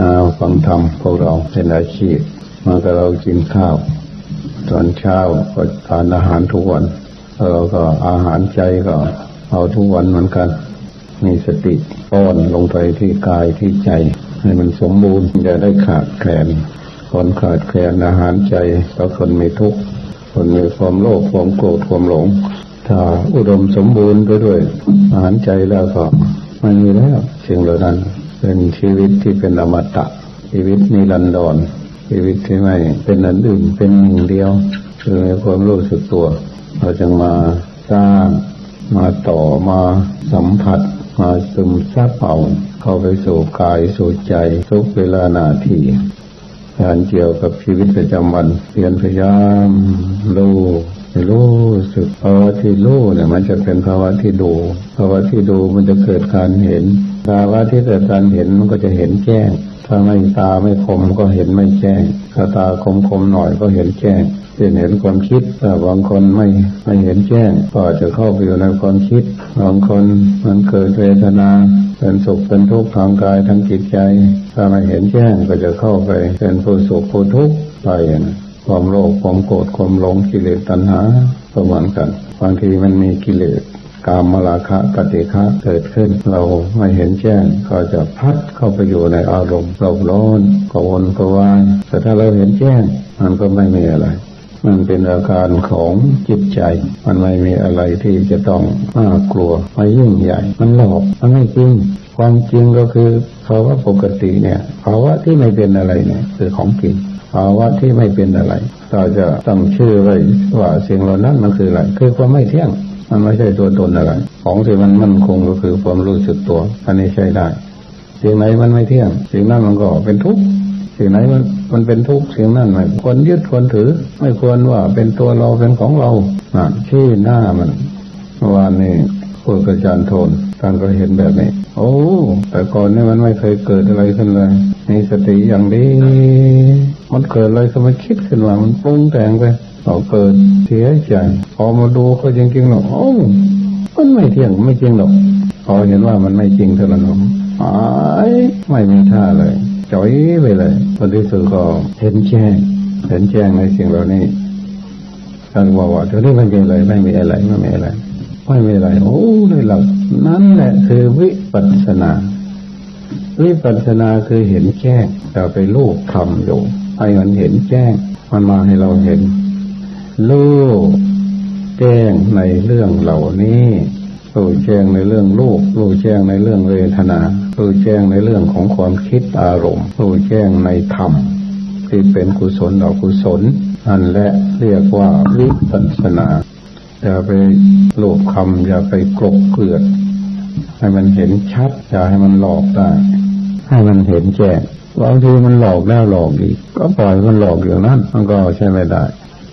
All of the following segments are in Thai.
เอาฟังธรรมพวกเราเป็นอาชีพ มากับเรากินข้าว ตอนเช้าก็ทานอาหารทุกวันเราก็อาหารใจก็ เอาทุกวันเหมือนกัน มีสติป้อนลงไปที่กายที่ใจ ให้มันสมบูรณ์อย่าได้ขาดแคลนคนขาดแคลนอาหารใจก็คนมีทุกข์คนมีความโลภความโกรธความหลง ถ้าอุดมสมบูรณ์ไปด้วยอาหารใจแล้วก็ไม่มีแล้วสิ่งเหล่านั้น เป็นชีวิตที่เป็นอมตะ ชีวิตนิรันดรชีวิตที่ไม่เป็นอันอื่นเป็นหนึ่งเดียว คือมีความรู้สึกตัว เราจึงมาสร้างมาต่อมาสัมผัส มาซึมซับเอาเข้าไปสู่กายสู่ใจทุกเวลานาทีการเกี่ยวกับชีวิตประจำวันเพียรพยายามรู้รู้สึกภาวะที่รู้เนี่ยมันจะเป็นภาวะที่ดูภาวะที่ดูมันจะเกิดการเห็น ภาวะที่เกิดการเห็นมันก็จะเห็นแจ้ง ถ้าไม่ตาไม่คมก็เห็นไม่แจ้ง ถ้าตาคมคมหน่อยก็เห็นแจ้งเช่นเห็นความคิดแต่บางคนไม่ไม่เห็นแจ้ง ก็จะเข้าไปอยู่ในความคิด บางคนมันเกิดเวทนาเป็นสุขเป็นทุกข์ทางกายทางจิตใจ ถ้าไม่เห็นแจ้งก็จะเข้าไปเป็นผู้สุขผู้ทุกข์ไปนะความโลภความโกรธความหลงกิเลสตัณหาก็เหมือนกัน บางทีมันมีกิเลส กามมาราคะปฏิฆะเกิดขึ้น เราไม่เห็นแจ้งก็จะพัดเข้าไปอยู่ในอารมณ์เราร้อนกวนกวายแต่ถ้าเราเห็นแจ้ง มันก็ไม่มีอะไรมันเป็นอาการของจิตใจ มันไม่มีอะไรที่จะต้องน่ากลัวไม่ยิ่งใหญ่ มันหลอกมันไม่จริง ความจริงก็คือภาวะปกติเนี่ยภาวะที่ไม่เป็นอะไรเนี่ยคือของจริงภาวะที่ไม่เป็นอะไร เราจะตั้งชื่อไว้ว่าสิ่งเหล่านั้นมันคืออะไร คือความไม่เที่ยง มันไม่ใช่ตัวตนอะไร ของที่มันมั่นคงก็คือความรู้สึกตัว อันนี้ใช้ได้ สิ่งไหนมันไม่เที่ยง สิ่งนั้นมันก็เป็นทุกข์ สิ่งไหนมันมันเป็นทุกข์ สิ่งนั้นไม่ควรยึดควรถือ ไม่ควรว่าเป็นตัวเราเป็นของเราอะที่หน้ามันเมื่อวานนี้พูดกับอาจารย์โทนท่านก็เห็นแบบนี้ โอ้ แต่ก่อนนี่มันไม่เคยเกิดอะไรขึ้นเลยมีสติอย่างดี มันเกิดอะไรก็มันคิดขึ้นมา มันปรุงแต่งไป เอาเกิดเสียใจพอมาดูก็จริงๆหรอกโอ้มันไม่เที่ยงไม่จริงหรอกพอเห็นว่ามันไม่จริงเท่านั้นหายไม่มีท่าเลยจ่อยไปเลยพอที่สุดก็เห็นแจ้งเห็นแจ้งในสิ่งเหล่านี้ท่านบอกว่าเดี๋ยวนี้มันเป็นอะไรไม่มีอะไรไม่มีอะไรไม่มีอะไรโอ้ได้หลักนั่นแหละคือวิปัสสนาวิปัสสนาคือเห็นแจ้งแต่ไปลูกทำอยู่ให้มันเห็นแจ้ง มันมาให้เราเห็น ลูกแจ้งในเรื่องเหล่านี้รู้แจ้งในเรื่องลูกรู้แจ้งในเรื่องเวทนารู้แจ้งในเรื่องของความคิดอารมณ์รู้แจ้งในธรรมที่เป็นกุศลหรือกุศลนั่นและเรียกว่าวิปัสสนาอย่าไปโลภคำอย่าไปกลบเกลือดให้มันเห็นชัดอย่าให้มันหลอกได้ให้มันเห็นแจ้งบางทีมันหลอกแล้วหลอกอีก ก็ปล่อยมันหลอกอย่างนั้นมันก็ใช่ไม่ได้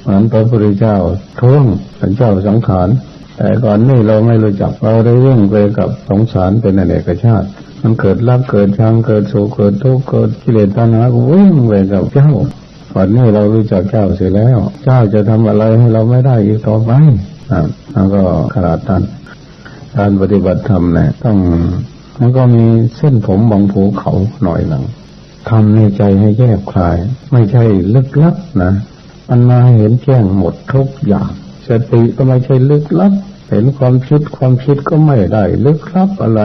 เหมือนพระพุทธเจ้าท้วงพระเจ้าสังขารแต่ก่อนนี่เราไม่รู้จักเราได้วิ่งไปกับสงสารเป็นอเนกชาติ มันเกิดรักเกิดชังเกิดโศกเกิดทุกข์เกิดกิเลสตัณหาวิ่งไปกับเจ้าวันนี้เรารู้จักเจ้าเสียแล้ว เจ้าจะทำอะไรให้เราไม่ได้อีกต่อไปอ่าแล้วก็ขนาดนั้นการปฏิบัติธรรมเนี่ยต้องมันก็มีเส้นผมบางภูเขาหน่อยหนึ่งทำในใจให้แยบคลาย ไม่ใช่ลึกลับนะ มันมาเห็นแจ้งหมดทุกอย่าง สติก็ไม่ใช่ลึกลับ เห็นความคิดความคิดก็ไม่ได้ ลึกลับอะไร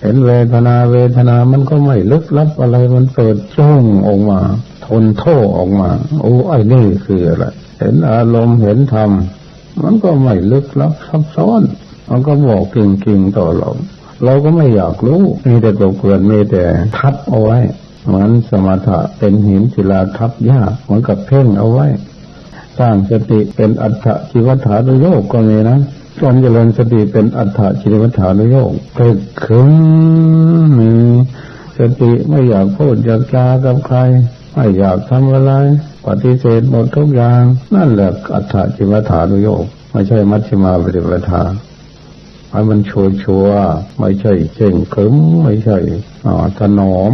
เห็นเวทนาเวทนามันก็ไม่ลึกลับอะไรมันเปิดจ้องออกมา ทนโทษออกมา โอ้ไอ้นี่คืออะไรเห็นอารมณ์เห็นธรรมมันก็ไม่ลึกลับซับซ้อน มันก็บอกเก่งๆต่อเรา เราก็ไม่อยากรู้ มีแต่ตัวเกลื่อนมีแต่ทับเอาไว้เหมือนสมถะเป็นหินศิลาทับหญ้าเหมือนกับเพ่งเอาไว้ สร้างสติเป็นอัฏฐจิวัฏฐานุโยกก็มีนะการเจริญสติเป็นอัฏฐจิวัฏฐานุโยกเกิดขึ้นมีสติไม่อยากพูดอยากจากับใคร ไม่อยากทำอะไร ปฏิเสธหมดทุกอย่าง นั่นแหละอัฏฐจิวัฏฐานุโยกไม่ใช่มัชฌิมาปฏิปทาให้มันชัวชัวร์ๆไม่ใช่เข่งขรึมไม่ใช่อ่าถนอม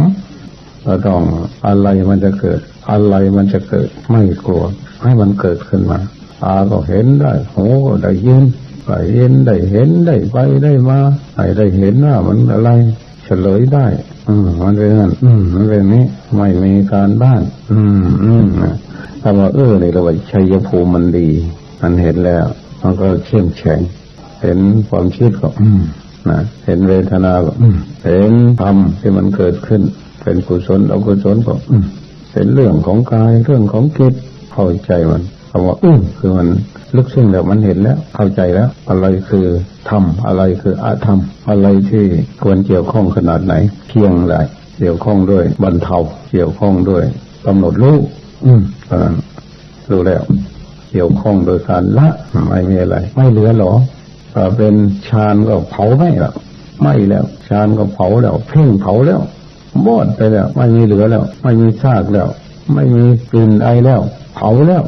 เราต้องอะไรมันจะเกิด อะไรมันจะเกิดไม่กลัว ให้มันเกิดขึ้นมาตาก็เห็นได้หูก็ได้ยินได้ยินได้เห็นได้ไปได้มาได้เห็นว่ามันอะไรเฉลยได้ อืมมันเป็นนั่นอืมมันเป็นนี้ไม่มีการบ้าน อืมอืมถ้าว่าเออในระว่าชัยภูมิมันดี มันเห็นแล้วมันก็เข้มแข็งเห็นความคิดก็อืมนะเห็นเวทนาก็อืมเห็นธรรมที่มันเกิดขึ้น เป็นกุศลอกุศลก็อืมเป็นเรื่องของกายเรื่องของจิต เข้าใจมันคำว่าอืมคือมันลึกซึ้งแล้วมันเห็นแล้ว เข้าใจแล้ว อะไรคือธรรมอะไรคืออาธรรม อะไรที่ควรเกี่ยวข้องขนาดไหนเคียงไรเกี่ยวข้องด้วยบรรเทาเกี่ยวข้องด้วยกำหนดรู้อืมเท่านั้นรู้แล้ว เกี่ยวข้องโดยการละไม่มีอะไร ไม่เหลือหรอถ้าเป็นฌานก็เผาไม่ละไม่แล้วฌานก็เผาแล้ว เพ่งเผาแล้วหมดไปแล้ว ไม่มีเหลือแล้ว ไม่มีซากแล้ว ไม่มีกลิ่นไอแล้ว เผาแล้ว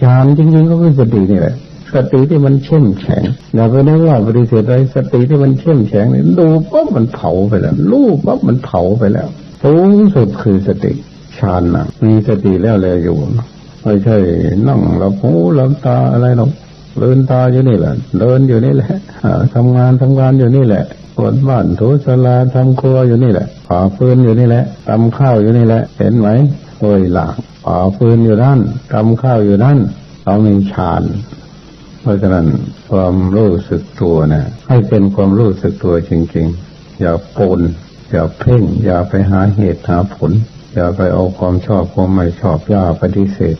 ฌานจริงๆก็คือสตินี่แหละสติที่มันเข้มแข็งอย่าไปนึกว่าปฏิเสธอะไรสติที่มันเข้มแข็งเนี่ยดูปั๊บมันเผาไปแล้วรู้ปั๊บมันเผาไปแล้วสูงสุดคือสติฌานนะมีสติแล้วแลอยู่ไม่ใช่นั่งหลับหูหลับตาอะไรหรอกเดินตาอยู่นี่แหละเดินอยู่นี่แหละอ่าทำงานทำงานอยู่นี่แหละกวาดบ้านถูสลาทำครัวอยู่นี่แหละผ่าฟืนอยู่นี่แหละทำข้าวอยู่นี่แหละ เห็นไหม โอยหลางผ่าฟืนอยู่ด้านทำข้าวอยู่ด้านเรามีฌานเพราะฉะนั้นความรู้สึกตัวนะให้เป็นความรู้สึกตัวจริง ๆ อย่าปนอย่าเพ่ง อย่าไปหาเหตุหาผล อย่าไปเอาความชอบความไม่ชอบอย่าปฏิเสธ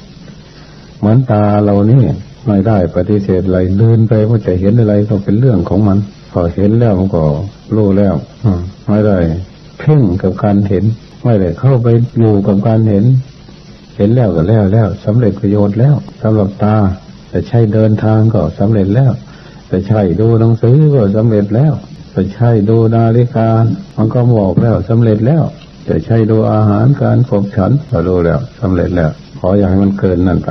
เหมือนตาเรานี่ไม่ได้ปฏิเสธอะไรเดินไปว่าจะเห็นอะไรก็เป็นเรื่องของมันพอเห็นแล้วมันก็รู้แล้วอืไม่ได้เพ่งกับการเห็น ไม่ได้เข้าไปอยู่กับการเห็น เห็นแล้วก็แล้วแล้วสำเร็จประโยชน์แล้วสำหรับตา แต่ใช่เดินทางก็สำเร็จแล้ว แต่ใช่ดูหนังสือก็สำเร็จแล้วแต่ใช่ดูนาฬิกามันก็บอกแล้วสำเร็จแล้วแต่ใช่ดูอาหารการขบฉันก็รู้แล้วสำเร็จแล้ว ขออย่าให้มันเกินนั่นไป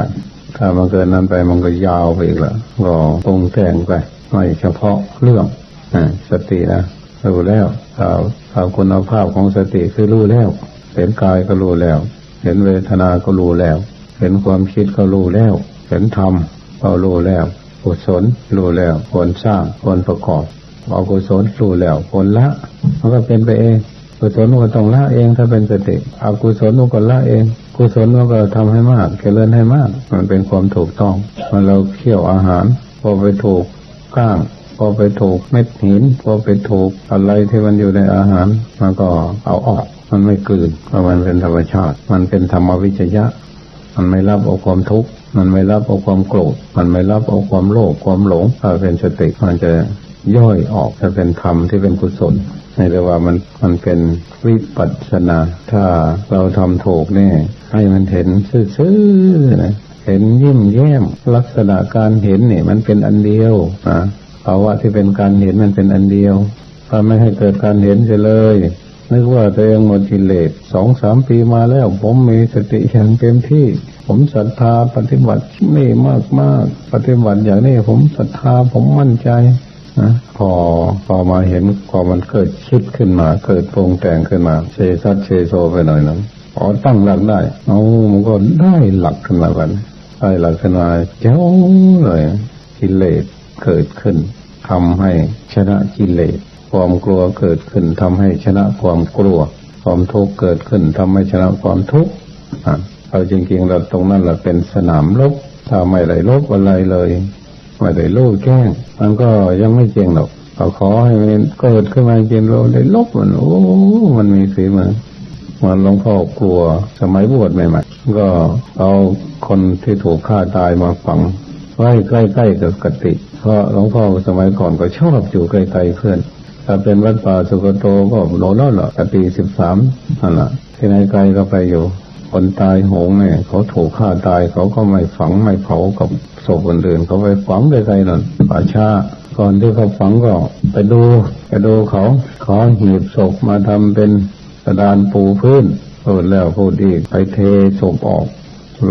ถ้ามันเกินนั้นไปมันก็ยาวไปอีกล้วก็ปรุงแต่งไปไม่เฉพาะเรื่องอ่าสตินะ รู้แล้วข่าวข่าวคุณภาพของสติคือรู้แล้ว เห็นกายก็รู้แล้ว เห็นเวทนาก็รู้แล้ว เห็นความคิดก็รู้แล้ว เห็นธรรมก็รู้แล้วกุศลรู้แล้วควรสร้างควรประกอบเอากุศลรู้แล้วควรละมันก็เป็นไปเองกุศลมันก็ต้องละเองถ้าเป็นสติอกุศลมันก็ละเองกุศลมันก็ทำให้มากเจริญให้มาก มันเป็นความถูกต้องมันเราเคี่ยวอาหารพอไปถูกก้าง พอไปถูกเม็ดหินพอไปถูกอะไรที่มันอยู่ในอาหารมันก็เอาออก มันไม่กลืนเพราะมันเป็นธรรมชาติ มันเป็นธรรมวิจยะ มันไม่รับเอาความทุกข์มันไม่รับเอาความโกรธมันไม่รับเอาความโลภความหลงถ้าเป็นสติมันจะย่อยออกจะเป็นธรรมที่เป็นกุศลในเรียกว่ามันมันเป็นวิปัสสนา ถ้าเราทำถูกเนี่ยให้มันเห็นซื่อๆนะเห็นยิ้มแย้มลักษณะการเห็นเนี่ยมันเป็นอันเดียวนะ ภาวะที่เป็นการเห็นมันเป็นอันเดียวถ้าไม่ให้เกิดการเห็นเสียเลยนึกว่าตัวเองหมดกิเลสสองสามปีมาแล้ว ผมมีสติอย่างเต็มที่ ผมศรัทธาปฏิบัตินี่มากมากๆปฏิบัติอย่างนี้ผมศรัทธาผมมั่นใจนะพอพอมาเห็นพอมันเกิดคิดขึ้นมา เกิดปรงแต่งขึ้นมาเชซัดเชโซไปหน่อยนึงพอตั้งหลักได้เอามันก็ได้หลักขึ้นมากันได้หลักขึ้นมาเจ้าเลยกิเลสเกิดขึ้น ทำให้ชนะกิเลสความกลัวเกิดขึ้นทำให้ชนะความกลัว ความทุกข์เกิดขึ้นทำให้ชนะความทุกข์อะเอาจริงๆเราตรงนั้นเราเป็นสนามรบถ้าไม่ได้ลบอะไรเลยไม่ได้โลกแจ้งมันก็ยังไม่เจริงหรอกเราขอให้มันเกิดขึ้นมาจริงเราได้ลบมันโอ้มันมีฝีมือเหมันหลวงพ่อกลัวสมัยบวชใหม่ๆก็เอาคนที่ถูกฆ่าตายมาฝัง ไว้ใกล้ๆกับกติเพราะหลวงพ่อสมัยก่อนก็ชอบอยู่ใกล้ๆเพื่อนถ้าเป็นวัดป่าสุกโตก็โลนั่นแหละกติสิบสามนั่นแหละที่ไหนไกลก็ไปอยู่ คนตายโหงเนี่ยเขาถูกฆ่าตายเขาก็ไม่ฝังไม่เผากับศพคนอื่นเขาไปฝังไกลๆนั่นป่าช้าก่อนที่เขาฝังก็ไปดูไปดูเขาขอหีบศพมาทำเป็นกระดานปูพื้นพูดแล้วพูดอีกไปเทศพออก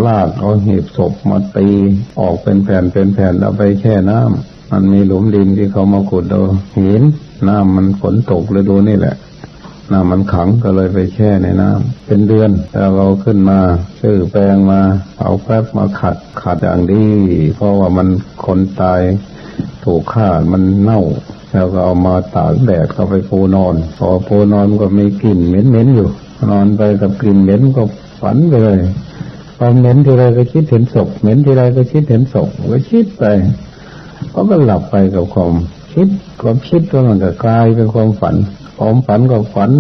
ลากเอาหีบศพมาตีออกเป็นแผ่นเป็นแผ่นเอาไปแช่น้ำมันมีหลุมดินที่เขามาขุดเอาหินน้ำมันฝนตกฤดูนี่แหละน้ำมันขังก็เลยไปแช่ในน้ำเป็นเดือนแต่เราขึ้นมาซื้อแปรงมาเอาแป๊บมาขัดขัดอย่างดีเพราะว่ามันคนตายถูกฆ่ามันเน่า แล้วก็เอามาตากแดดเข้าไปปูนอน พอปูนอนมันก็มีกลิ่นเหม็นๆอยู่ นอนไปกับกลิ่นเหม็นก็ฝันไปเลย พอเหม็นทีไรก็คิดเห็นศพเหม็นทีไรก็คิดเห็นศพก็คิดไปก็ก็หลับไปกับความคิดความคิดก็มันก็กลายเป็นความฝันความฝันก็ฝัน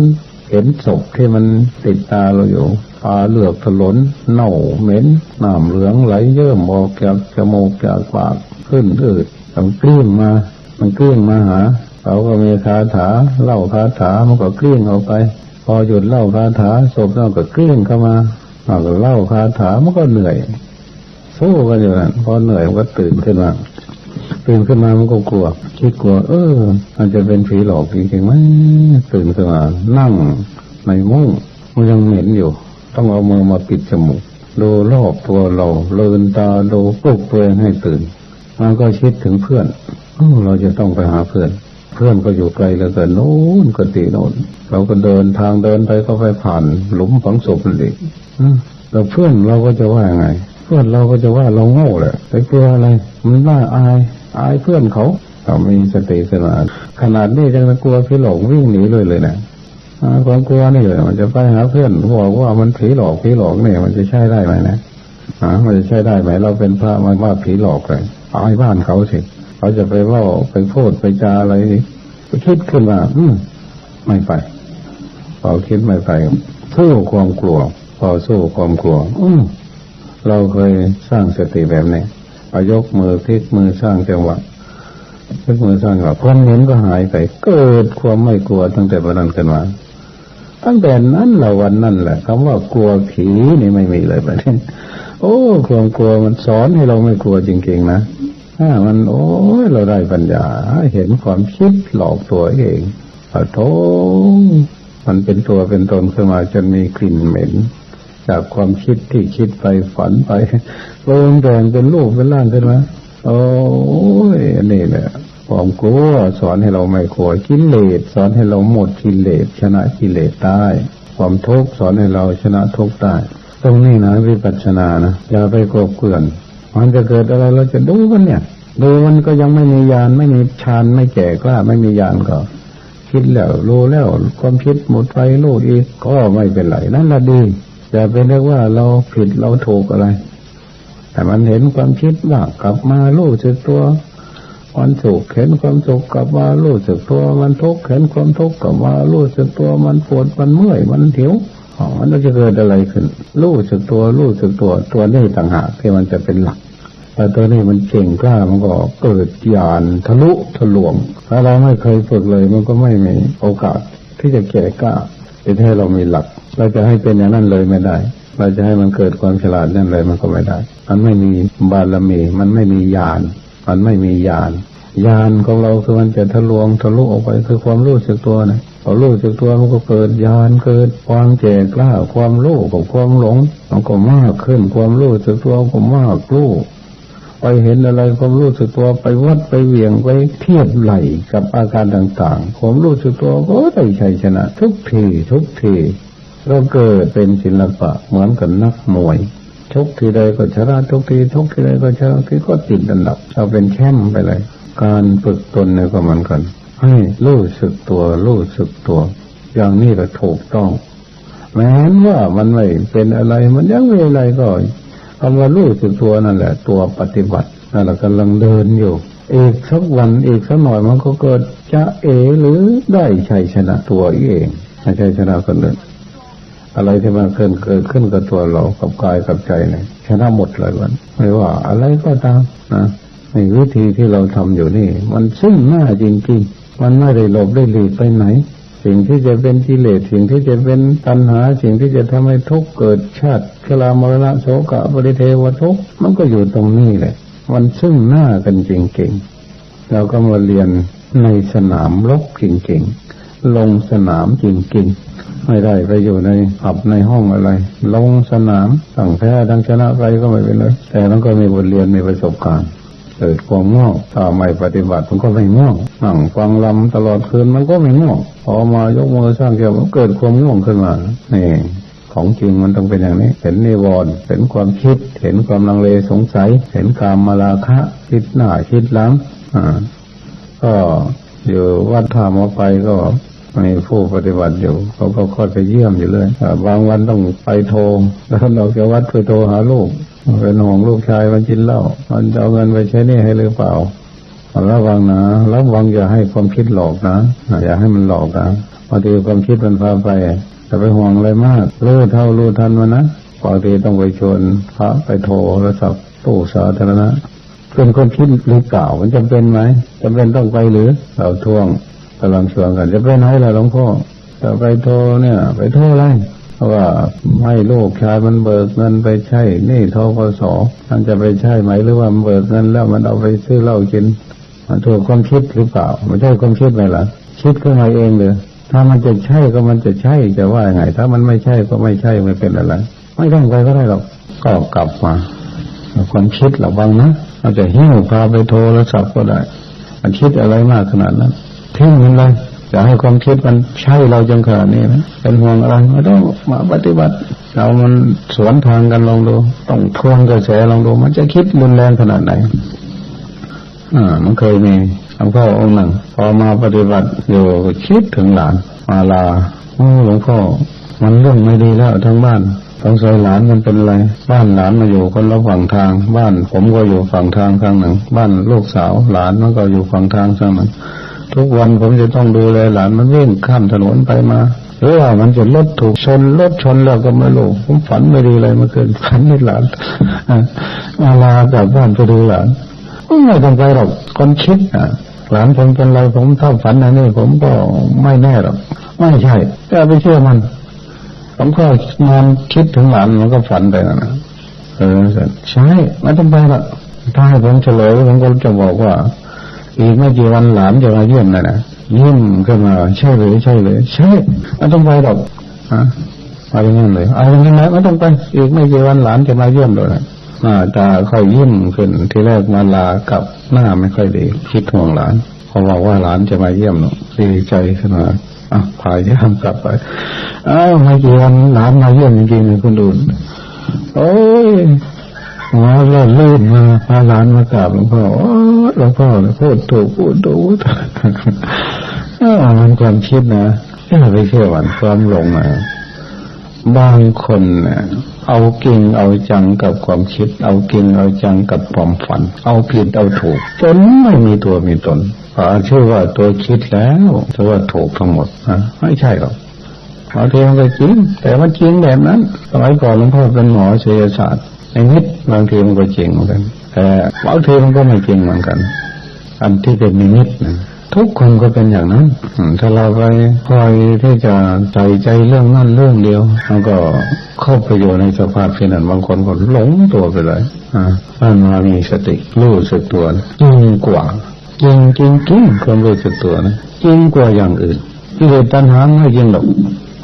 เห็นศพที่มันติดตาเราอยู่ตาเหลือกถลนเน่าเหม็นน้ำเหลืองไหลเยิ่มออกจากจมูกจากปากขึ้นอืดมันกลิ้งมา มันกลิ้งมาหาเขาก็มีคาถาเล่าคาถามันก็กลิ้งออกไป พอหยุดเล่าคาถาศพนั่นก็กลิ้งเข้ามา มันก็เล่าคาถามันก็เหนื่อยสู้กันอยู่นั่นพอเหนื่อยมันก็ตื่นขึ้นมาตื่นขึ้นมามันก็กลัว คิดกลัว เออมันจะเป็นผีหลอกจริงๆไหมตื่นขึ้นมา นั่งในมุ้งมันยังเหม็นอยู่ ต้องเอามือมาปิดจมูกดูรอบตัวเราเลินตาดูปลุกตัวเองให้ตื่นมันก็คิดถึงเพื่อนเออเราจะต้องไปหาเพื่อน เพื่อนก็อยู่ไกลแล้วก็โน้นกตีโน้นเราก็เดินทางเดินไปก็ไปผ่าน หลุมฝังศพนั่นเองแล้วเพื่อนเราก็จะว่าไง เพื่อนเราก็จะว่าเราโง่แหละไปกลัวอะไร มันน่าอาย อายเพื่อนเขาเรามีสติสมาขนาดนี้ยังจะกลัวพี่หลงวิ่งหนีเลยเลยนะความกลัวนี่เลยมันจะไปหาเพื่อนบอกว่ามันผีหลอกผีหลอกเนี่ยมันจะใช่ได้ไหมนะอ่ามันจะใช่ได้ไหมเราเป็นพระมันว่าผีหลอกเลยเอาให้บ้านเขาสิ เขาจะไปว่าไปพูดไปจาอะไรก็คิดขึ้นมาอืมไม่ไปพอคิดไม่ไปสู้ความกลัว พอสู้ความกลัว อืมเราเคยสร้างสติแบบนี้เอายกมือพลิกมือสร้างจังหวะพลิกมือสร้างจังหวะความเห็นก็หายไป เกิดความไม่กลัวตั้งแต่วันนั้นขึ้นมาตั้งแต่นั้นละวันนั้นแหละคำว่ากลัวผีนี่ไม่มีเลยประเด็นโอ้ความกลัวมันสอนให้เราไม่กลัวจริงๆนะ ถ้ามันโอ้ยเราได้ปัญญา เห็นความคิดหลอกตัวเองโอ้โถมันเป็นตัวเป็นตนขึ้นมาจนมีกลิ่นเหม็น จากความคิดที่คิดไปฝันไปโรงแรงเป็นรูปเป็นร่างขึ้นมาโอ้ยนนี่แหละความกลัวสอนให้เราไม่กลัวกิเลสสอนให้เราหมดกิเลสชนะกิเลสได้ความทุกข์สอนให้เราชนะทุกข์ได้ตรงนี้นะวิปัสสนานะอย่าไปกบเกลื่อน มันจะเกิดอะไรเราจะดูมันเนี่ย ดูมันก็ยังไม่มียานไม่มีฌานไม่แก่กล้าไม่มียานก็ คิดแล้วรู้แล้วความคิดหมดไปรู้อีกก็ไม่เป็นไรนั่นละดีอย่าไปเรียกว่าเราผิดเราถูกอะไร แต่มันเห็นความคิดว่ากลับมารู้สึกตัววันสุขเห็นความสุขกลับมารู้สึกตัว มันทุกข์เห็นความทุกข์กลับมารู้สึกตัว มันปวดมันเมื่อยมันหิวอ๋อมันจะเกิดอะไรขึ้น รู้สึกตัวรู้สึกตัวตัวนี้ต่างหากที่มันจะเป็นหลัก แต่ตัวนี้มันเก่งกล้ามันก็เกิดญาณทะลุทะลวง ถ้าเราไม่เคยฝึกเลยมันก็ไม่มีโอกาสที่จะแก่กล้าที่ให้เรามีหลัก เราจะให้เป็นอย่างนั้นเลยไม่ได้ เราจะให้มันเกิดความฉลาดนั่นเลยมันก็ไม่ได้ มันไม่มีบารมี มันไม่มีญาณ มันไม่มีญาณญาณของเราคือมันจะทะลวงทะลุออกไปคือความรู้สึกตัวนะพอรู้สึกตัวมันก็เกิดญาณเกิดความแก่กล้าความรู้กับความหลงมันก็มากขึ้นความรู้สึกตัวก็มากรู้ ไปเห็นอะไรความรู้สึกตัวไปวัดไปเหวี่ยงไปเทียบไหลกับอาการต่างๆ ความรู้สึกตัวก็ได้ชัยชนะ ทุกทีทุกทีเราเกิดเป็นศิลปะเหมือนกับนักมวยทุกทีใดก็ชนะทุกทีทุกทีใดก็ชนะทีก็ติดอันดับเราเป็นแชมป์ไปเลย การฝึกตนเนี่ยก็เหมือนกัน ให้รู้สึกตัวรู้สึกตัว อย่างนี้แหละถูกต้อง แม้ว่ามันไม่เป็นอะไรมันยังไม่อะไรก็ คำว่ารู้สึกตัวนั่นแหละ ตัวปฏิบัตินั่นแหละกำลังเดินอยู่อีกสักวันอีกสักหน่อยมันก็เกิดจะเอหรือได้ชัยชนะตัวเองไม่ใช่ชนะคนอื่นอะไรที่มันเกิดเกิดขึ้นกับตัวเรากับกายกับใจเนี่ยชนะหมดเลยวันไม่ว่าอะไรก็ตามนะในวิธีที่เราทำอยู่นี่ มันซึ่งหน้าจริงๆมันไม่ได้หลบได้หลีกไปไหน สิ่งที่จะเป็นกิเลสสิ่งที่จะเป็นตัณหา สิ่งที่จะทำให้ทุกข์เกิดชาติชรามรณะโสกะบริเทวทุกข์มันก็อยู่ตรงนี้แหละ มันซึ่งหน้ากันจริงๆเราก็มาเรียนในสนามรบจริงๆ ลงสนามจริงๆ ไม่ได้ไปอยู่ในหับในห้องอะไร ลงสนามตั้งแพ้ทั้งชนะไปก็ไม่เป็นไรแต่มันก็มีบทเรียนมีประสบการณ์ เกิดความง่วงถ้าไม่ปฏิบัติมันก็ไม่ง่วงนั่งฟังลำตลอดคืนมันก็ไม่ง่วงพอมายกมือสร้างเกี่ยวมันเกิดความง่วงขึ้นมานี่ของจริงมันต้องเป็นอย่างนี้ เห็นนิวรณ์เห็นความคิด เห็นความลังเลสงสัย เห็นกามมาราคะ คิดหน้าคิดหลังอ่าก็อยู่วัดท่าหมไปก็มีผู้ปฏิบัติอยู่เขาก็ค่อยไปเยี่ยมอยู่เลยบางวันต้องไปโทรแล้วเราจะวัดไปโทรหาลูก เป็นห่วงลูกชายมันกินเหล้ามันจะเอาเงินไปใช้นี่ให้หรือเปล่าระวังนะระวังอย่าให้ความคิดหลอกนะอย่าให้มันหลอกนะบางทีความคิดมันพาไปจะไปห่วงอะไรมากรู้เท่ารู้ทันมันนะบางทีต้องไปชวนพระไปโทรโทรศัพท์ตู้สาธารณะเป็นคนคิดหรือเปล่ามันจำเป็นไหมจำเป็นต้องไปหรือเราทวงกำลังชวนกันจะไปไหนล่ะหลวงพ่อจะไปโทรเนี่ย ไปโทรอะไร ว่าให้ลูกชายมันเบิกเงินไปใช้นี่ทกสมันจะไปใช่ไหมหรือว่ามันเบิกเงินแล้วมันเอาไปซื้อเหล้ากิน มันถูกความคิดหรือเปล่าไม่ใช่ความคิดไหมล่ะคิดขึ้นมาเองเลยถ้ามันจะใช่ก็มันจะใช่จะว่ายไง ถ้ามันไม่ใช่ก็ไม่ใช่ไม่เป็นอะไรไม่ต้องไปก็ได้หรอกก็กลับมาความคิดระวังนะอาจจะหิ้วพาไปโทรศัพท์ก็ได้มันคิดอะไรมากขนาดนั้นทิ้งมันเลย จะให้ความคิดมันใช่เราจนขนาดนี้นะเป็นห่วงอะไรไม่ต้องมาปฏิบัติเรามันสวนทางกันลองดูต้องทวงกระแสลองดู มันจะคิดรุนแรงขนาดไหนอ่ามันเคยมีหลวงพ่อองค์หนึ่งพอมาปฏิบัติอยู่คิดถึงหลาน มาลาโอ้หลวงพ่อมันเรื่องไม่ดีแล้วทั้งบ้านสงสัยหลานมันเป็นอะไร บ้านหลานมาอยู่คนละฝั่งทาง บ้านผมก็อยู่ฝั่งทางข้างหนึ่ง บ้านลูกสาวหลานมันก็อยู่ฝั่งทางข้างหนึ่ง ทุกวันผมจะต้องดูแลหลานมันวิ่งข้ามถนนไปมาหรือว่ามันจะรถถูกชนรถชนแล้วก็ไม่รู้ผมฝันไม่ดีเลยเมื่อคืนฝันเห็นหลานอาลากลับบ้านไปดูหลานไม่ต้องไปหรอกคนคิดอะหลานผมเป็นไรผมถ้าฝันอย่างนี้ผมก็ไม่แน่หรอกไม่ใช่อย่ไปเชื่อมัน ผมก็นอนคิดถึงหลานมันก็ฝันไปนะนะเออใช่ไม่ต้องไปหรอกถ้าให้ผมเฉลยผมก็จะบอกว่า อีกไม่กี่วันหลานจะมาเยี่ยมนะนะยิ้มขึ้นมาใช่เลยใช่เลยใช่ไม่ต้องไปหรอกฮะเอาอย่างนั้นเลยเอาอย่างนั้นนะไม่ต้องไปอีกไม่กี่วันหลานจะมาเยี่ยมเลยนะหน้าตาค่อยยิ้มขึ้นที่แรกมาลากับหน้าไม่ค่อยดีคิดห่วงหลานพอบอกว่าหลานจะมาเยี่ยมเนาะดีใจขึ้นมาอะพายย่ามกลับไปอ้าวไม่กี่วันหลานมาเยี่ยมจริงๆเลยคุณดูโอ้ย หัวเลื่อนลื่นมาพาหลานมากราบหลวงพ่อหลวงพ่อเนี่ยพูดถูกพูดถูกพูดถูกอ้าวมันความคิดนะอย่าไปเชื่อมันความหลงนะบางคนเนี่ยเอากิงเอาจังกับความคิด เอากิงเอาจังกับความฝัน เอาผิดเอาถูกจนไม่มีตัวมีตนพอชื่อว่าตัวคิดแล้วจะว่าถูกทั้งหมดนะไม่ใช่หรอกบางทีมันก็จริงแต่มันจริงแบบนั้นสมัยก่อนหลวงพ่อเป็นหมอเศรษฐศาสตร์ ในนิดบางทีมันก็จริงเหมือนกันแต่บางทีมันก็ไม่จริงเหมือนกัน อันที่เป็นนิมิตนะทุกคนก็เป็นอย่างนั้น ถ้าเราไปคอยที่จะใส่ใจเรื่องนั้นเรื่องเดียวมันก็เข้าไปอยู่ในสภาพเช่นนั้นบางคนก็หลงตัวไปเลยอ่าถ้ามามีสติรู้สึกตัวนะยิ่งกว่ายิ่งจริงจริงความรู้สึกตัวนะยิ่งกว่าอย่างอื่นที่เหตุตัณหาไม่จริงหรอก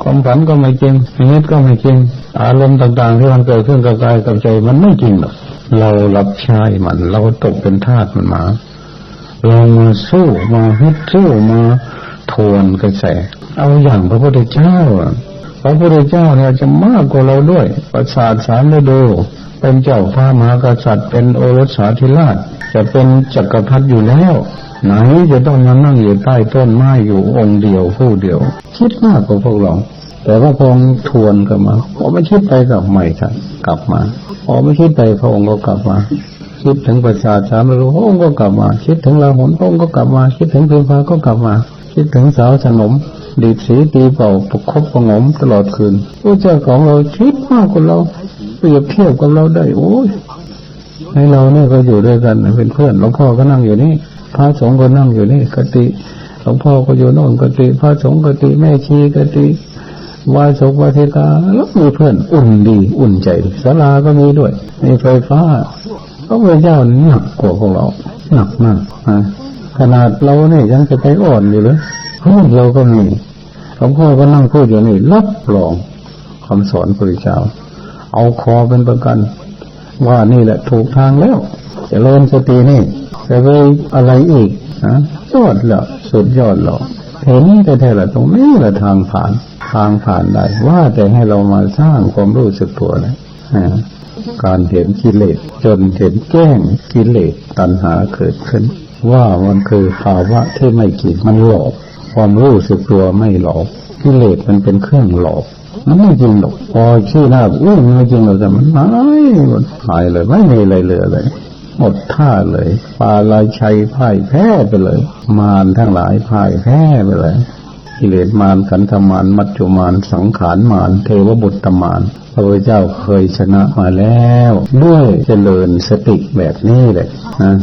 ความฝันก็ไม่จริงนิมิตก็ไม่จริง อารมณ์ต่างๆ ที่มันเกิดขึ้นกับกายกับใจมันไม่จริงหรอกเรารับใช้มัน เราตกเป็นทาสมันมา เรามาสู้มาฮึดสู้มาทวนกระแส เอาอย่างพระพุทธเจ้าอะพระพุทธเจ้าเนี่ยจะมากกว่าเราด้วย ประสาทสามฤดู เป็นเจ้าฟ้ามหากษัตริย์ เป็นโอรสสาธิราช จะเป็นจักรพรรดิอยู่แล้ว ไหนจะต้องมานั่งอยู่ใต้ต้นไม้อยู่องค์เดียวผู้เดียว คิดมากกว่าพวกเรา แต่ว่าพองทวนกลับมาพอไม่คิดไปกลับใหม่ครับกลับมาพอไม่คิดไปพระองค์ก็กลับมาคิดถึงประชาชาไม่รู้พระองค์ก็กลับมา คิดถึงลาหุนพระองค์ก็กลับมา คิดถึงเพียงฟ้าก็กลับมา คิดถึงสาวสนมดีดสีตีเป่าประคบประงมตลอดคืนพระเจ้าของเราคิดมากกว่าเราเปรียบเทียบกับเราได้โอ้ยให้เราเนี่ยก็อยู่ด้วยกันเป็นเพื่อนหลวงพ่อก็นั่งอยู่นี่พระสงฆ์ก็นั่งอยู่นี่กติ หลวงพ่อก็อยู่โน่นกติพระสงฆ์กติแม่ชีกติวายสกวาเทกาแล้วมีเพื่อนอุ่นดีอุ่นใจศาลาก็มีด้วยมีไฟฟ้าพระพุทธเจ้าหนักกว่าพวกเราหนักมากนะขนาดเราเนี่ยยังจะไปอ่อนอยู่เลยพวกเราก็มีหลวงพ่อก็นั่งพูดอยู่นี่รับรองคำสอนพระพุทธเจ้า เอาคอเป็นประกัน ว่านี่แหละถูกทางแล้วจะเริ่มสตินี่ จะไปอะไรอีกนะยอดแล้วสุดยอดแล้วเห็นแต่แท้ละตรงนี้แหละทางผ่านทางผ่านได้ว่าแต่ให้เรามาสร้างความรู้สึกตัวนะการเห็นกิเลสจนเห็นแจ้งกิเลสตัณหาเกิดขึ้น ว่ามันคือภาวะที่ไม่จริงมันหลอกความรู้สึกตัวไม่หลอกกิเลสมันเป็นเครื่องหลอกมันไม่จริงหรอกพอชื่อหน้าอุ้ยมันไม่จริงหรอกแต่มันหายหมดหายเลยไม่มีอะไรเหลือเลย หมดท่าเลยปาลายชัยพ่ายแพ้ไปเลย มารทั้งหลายพ่ายแพ้ไปเลยกิเลสมารขันธมารมัจจุมารสังขารมารเทวบุตรมารพระพุทธเจ้าเคยชนะมาแล้ว ด้วยเจริญสติแบบนี้แหละนะ